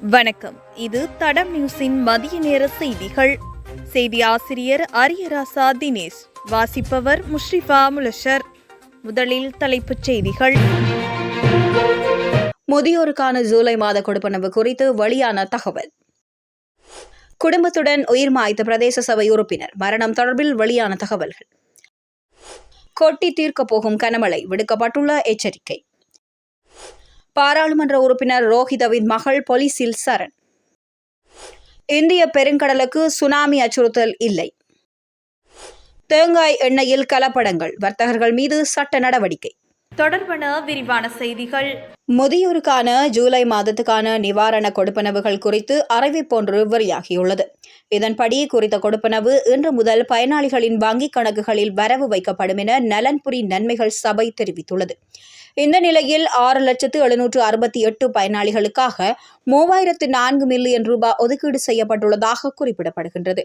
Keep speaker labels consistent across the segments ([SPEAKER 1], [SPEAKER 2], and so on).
[SPEAKER 1] வணக்கம். இது தடம் நியூஸின் மதிய நேர செய்திகள். செய்தி ஆசிரியர் அரியராசா தினேஷ். வாசிப்பவர் முஷ்ரிஃபா முலஷர். முதலில் தலைப்புச் செய்திகள்.
[SPEAKER 2] முதியோருக்கான ஜூலை மாத கொடுப்பனவு குறித்து வெளியான தகவல். குடும்பத்துடன் உயிர் மாய்த்த பிரதேச சபை உறுப்பினர் மரணம் தொடர்பில் வெளியான தகவல்கள். கொட்டி தீர்க்கப் போகும் கனமழை விடுக்கப்பட்டுள்ள எச்சரிக்கை. பாராளுமன்ற உறுப்பினர் ரோஹிதவின் மகள் போலீசில் சரண். இந்திய பெருங்கடலுக்கு சுனாமி அச்சுறுத்தல் இல்லை. தேங்காய் எண்ணெயில் கலப்படங்கள் வர்த்தகர்கள் மீது சட்ட நடவடிக்கை.
[SPEAKER 1] தொடர்பான விரிவான செய்திகள்.
[SPEAKER 2] முதியோருக்கான ஜூலை மாதத்துக்கான நிவாரண கொடுப்பனவுகள் குறித்து அறிவிப்பொன்று வெளியாகியுள்ளது. இதன்படி குறித்த கொடுப்பனவு இன்று முதல் பயனாளிகளின் வங்கிக் கணக்குகளில் வரவு வைக்கப்படும் என நலன்புரி நன்மைகள் சபை தெரிவித்துள்ளது. இந்த நிலையில் ஆறு லட்சத்து எழுநூற்று அறுபத்தி எட்டு பயனாளிகளுக்காக மூவாயிரத்து நான்கு மில்லியன் ரூபாய் ஒதுக்கீடு செய்யப்பட்டுள்ளதாக குறிப்பிடப்படுகின்றது.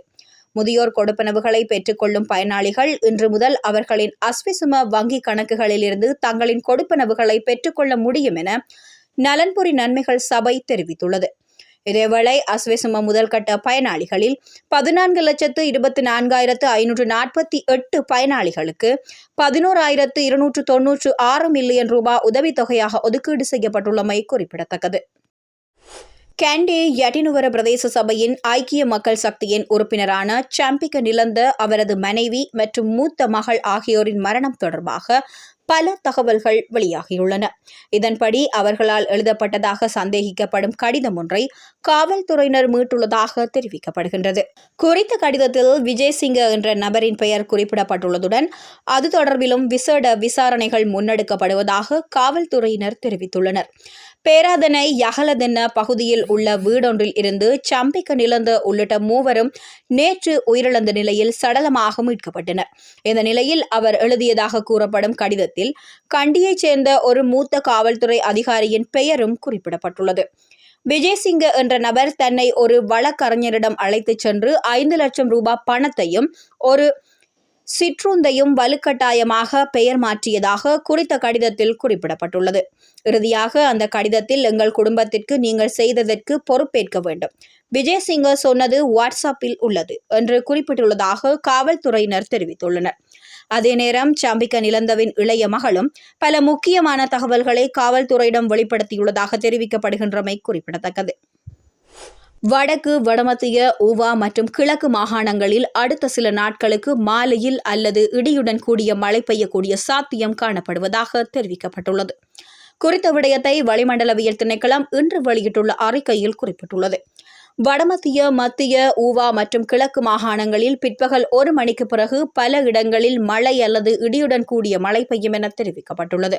[SPEAKER 2] முதியோர் கொடுப்பனவுகளை பெற்றுக்கொள்ளும் பயனாளிகள் இன்று முதல் அவர்களின் அஸ்விசும வங்கி கணக்குகளிலிருந்து தங்களின் கொடுப்பனவுகளை பெற்றுக்கொள்ள முடியும் என நலன்புரி நன்மைகள் சபை தெரிவித்துள்ளது. இதேவேளை அஸ்விசும முதல்கட்ட பயனாளிகளில் பதினான்கு லட்சத்து இருபத்தி நான்காயிரத்து ஐநூற்று நாற்பத்தி எட்டு பயனாளிகளுக்கு பதினோராயிரத்து இருநூற்று தொன்னூற்று ஆறு மில்லியன் ரூபாய் உதவித்தொகையாக ஒதுக்கீடு செய்யப்பட்டுள்ளமை குறிப்பிடத்தக்கது. கேண்டி யட்டினுவர பிரதேச சபையின் ஐக்கிய மக்கள் சக்தியின் உறுப்பினரான சாம்பிக்க நிலந்த அவரது மனைவி மற்றும் மூத்த மகள் ஆகியோரின் மரணம் தொடர்பாக பல தகவல்கள் வெளியாகியுள்ளன. இதன்படி அவர்களால் எழுதப்பட்டதாக சந்தேகிக்கப்படும் கடிதம் ஒன்றை காவல்துறையினர் மீட்டுள்ளதாக தெரிவிக்கப்படுகின்றது. குறித்த கடிதத்தில் விஜய்சிங்க என்ற நபரின் பெயர் குறிப்பிடப்பட்டுள்ளதுடன் அது தொடர்பிலும் விசேட விசாரணைகள் முன்னெடுக்கப்படுவதாக காவல்துறையினர் தெரிவித்துள்ளனர். பேராதனை யகலதென்ன பகுதியில் உள்ள வீடொன்றில் இருந்து சம்பிக்க நிலந்த உள்ளிட்ட மூவரும் நேற்று உயிரிழந்த நிலையில் சடலமாக மீட்கப்பட்டனர். இந்த நிலையில் அவர் எழுதியதாக கூறப்படும் கடிதத்தில் கண்டியைச் சேர்ந்த ஒரு மூத்த காவல்துறை அதிகாரியின் பெயரும் குறிப்பிடப்பட்டுள்ளது. விஜய்சிங்க என்ற நபர் தன்னை ஒரு வழக்கறிஞரிடம் அழைத்துச் சென்று ஐந்து லட்சம் ரூபாய் பணத்தையும் ஒரு சிற்றுந்தையும் வலுக்கட்டாயமாக பெயர் மாற்றியதாக குறித்த கடிதத்தில் குறிப்பிடப்பட்டுள்ளது. இறுதியாக அந்த கடிதத்தில் எங்கள் குடும்பத்திற்கு நீங்கள் செய்ததற்கு பொறுப்பேற்க வேண்டும். விஜய் சிங்கர் சொன்னது வாட்ஸ்அப்பில் உள்ளது என்று குறிப்பிட்டுள்ளதாக காவல்துறையினர் தெரிவித்துள்ளனர். அதே நேரம் சம்பிக்க நிலந்தவின் இளைய மகளும் பல முக்கியமான தகவல்களை காவல்துறையிடம் வெளிப்படுத்தியுள்ளதாக தெரிவிக்கப்படுகின்றமை குறிப்பிடத்தக்கது. வடக்கு வடமத்திய ஊவா மற்றும் கிழக்கு மாகாணங்களில் அடுத்த சில நாட்களுக்கு மாலையில் அல்லது இடியுடன் கூடிய மழை பெய்யக்கூடிய சாத்தியம் காணப்படுவதாக தெரிவிக்கப்பட்டுள்ளது. குறித்த விடயத்தை வளிமண்டலவியல் திணைக்களம் இன்று வெளியிட்டுள்ள அறிக்கையில் குறிப்பிட்டுள்ளது. வடமத்திய மத்திய ஊவா மற்றும் கிழக்கு மாகாணங்களில் பிற்பகல் ஒரு மணிக்கு பிறகு பல இடங்களில் மழை அல்லது இடியுடன் கூடிய மழை பெய்யும் என தெரிவிக்கப்பட்டுள்ளது.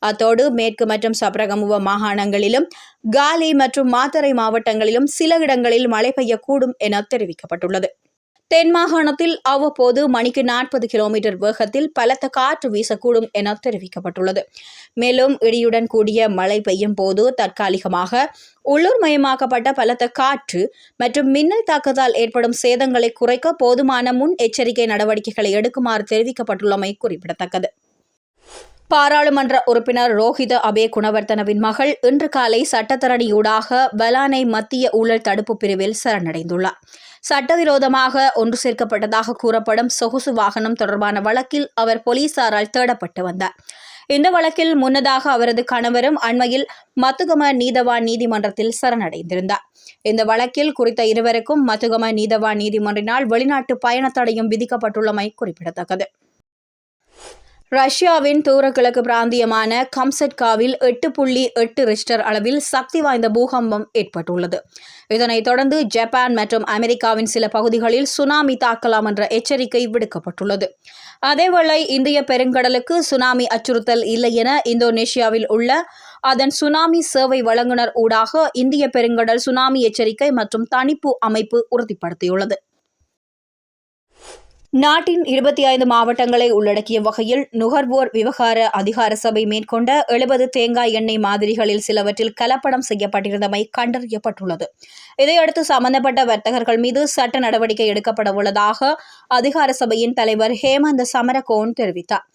[SPEAKER 2] அத்தோடு மேற்கு மற்றும் சப்ரகமுவ மாகாணங்களிலும் காலி மற்றும் மாத்தறை மாவட்டங்களிலும் சில இடங்களில் மழை பெய்யக்கூடும் என தெரிவிக்கப்பட்டுள்ளது. தென் மாகாணத்தில் அவ்வப்போது மணிக்கு நாற்பது கிலோமீட்டர் வேகத்தில் பலத்த காற்று வீசக்கூடும் என தெரிவிக்கப்பட்டுள்ளது. மேலும் இடியுடன் கூடிய மழை பெய்யும் போது தற்காலிகமாக உள்ளூர் மயமாக்கப்பட்ட பலத்த காற்று மற்றும் மின்னல் தாக்கத்தால் ஏற்படும் சேதங்களை குறைக்க போதுமான முன் எச்சரிக்கை நடவடிக்கைகளை எடுக்குமாறு தெரிவிக்கப்பட்டுள்ளமை குறிப்பிடத்தக்கது. பாராளுமன்ற உறுப்பினர் ரோஹித அபே குணவர்த்தனவின் மகள் இன்று காலை சட்டத்தரணியூடாக பலானை மத்திய ஊழல் தடுப்பு பிரிவில் சரணடைந்துள்ளார். சட்டவிரோதமாக ஒன்று சேர்க்கப்பட்டதாக கூறப்படும் சொகுசு வாகனம் தொடர்பான வழக்கில் அவர் போலீசாரால் தேடப்பட்டு வந்தார். இந்த வழக்கில் முன்னதாக அவரது கணவரும் அண்மையில் மத்துகம நீதவான் நீதிமன்றத்தில் சரணடைந்திருந்தார். இந்த வழக்கில் குறித்த இருவருக்கும் மத்துகம நீதவான் நீதிமன்றினால் வெளிநாட்டு பயண தடையும் விதிக்கப்பட்டுள்ளமை குறிப்பிடத்தக்கது. ரஷ்யாவின் தூரக்கிழக்கு பிராந்தியமான கம்சட்காவில் எட்டு புள்ளி எட்டு ரிஸ்டர் அளவில் சக்தி வாய்ந்த பூகம்பம் ஏற்பட்டுள்ளது. இதனைத் தொடர்ந்து ஜப்பான் மற்றும் அமெரிக்காவின் சில பகுதிகளில் சுனாமி தாக்கலாம் என்ற எச்சரிக்கை விடுக்கப்பட்டுள்ளது. அதேவேளை இந்திய பெருங்கடலுக்கு சுனாமி அச்சுறுத்தல் இல்லை என இந்தோனேஷியாவில் உள்ள அதன் சுனாமி சேவை வழங்குனர் ஊடாக இந்திய பெருங்கடல் சுனாமி எச்சரிக்கை மற்றும் தணிப்பு அமைப்பு உறுதிப்படுத்தியுள்ளது. நாட்டின் இருபத்தி ஐந்து மாவட்டங்களை உள்ளடக்கிய வகையில் நுகர்வோர் விவகார அதிகார சபை மேற்கொண்ட எழுபது தேங்காய் எண்ணெய் மாதிரிகளில் சிலவற்றில் கலப்படம் செய்யப்பட்டிருந்தமை கண்டறியப்பட்டுள்ளது. இதையடுத்து சம்பந்தப்பட்ட வர்த்தகர்கள் மீது சட்ட நடவடிக்கை எடுக்கப்பட உள்ளதாக அதிகார சபையின் தலைவர் ஹேமந்த சமரகோன் தெரிவித்தார்.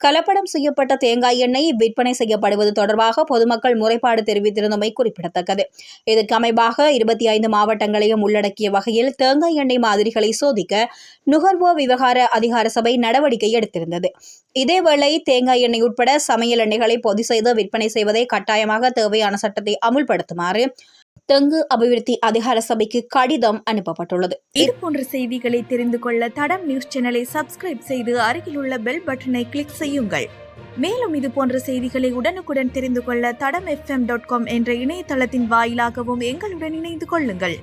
[SPEAKER 2] கலப்படம் செய்யப்பட்ட தேங்காய் எண்ணெய் விற்பனை செய்யப்படுவது தொடர்பாக பொதுமக்கள் முறைப்பாடு தெரிவித்திருந்தமை குறிப்பிடத்தக்கது. இதற்கு அமைவாக இருபத்தி ஐந்து மாவட்டங்களையும் உள்ளடக்கிய வகையில் தேங்காய் எண்ணெய் மாதிரிகளை சோதிக்க நுகர்வோர் விவகார அதிகார சபை நடவடிக்கை எடுத்திருந்தது. இதேவேளை தேங்காய் எண்ணெய் உட்பட சமையல் எண்ணெய்களை பொதி செய்து விற்பனை செய்வதை கட்டாயமாக தேவையான சட்டத்தை அமுல்படுத்துமாறு தெங்கு அபிவிருத்தி அதிகார சபைக்கு கடிதம் அனுப்பப்பட்டுள்ளது.
[SPEAKER 1] இது போன்ற செய்திகளை தெரிந்து கொள்ள தடம் நியூஸ் சேனலை சப்ஸ்கிரைப் செய்து அருகிலுள்ள பெல் பட்டனை கிளிக் செய்யுங்கள். மேலும் இது போன்ற செய்திகளை உடனுக்குடன் தெரிந்து கொள்ள தடம் எஃப்எம் டாட் காம் என்ற இணையதளத்தின் வாயிலாகவும் எங்களுடன் இணைந்து கொள்ளுங்கள்.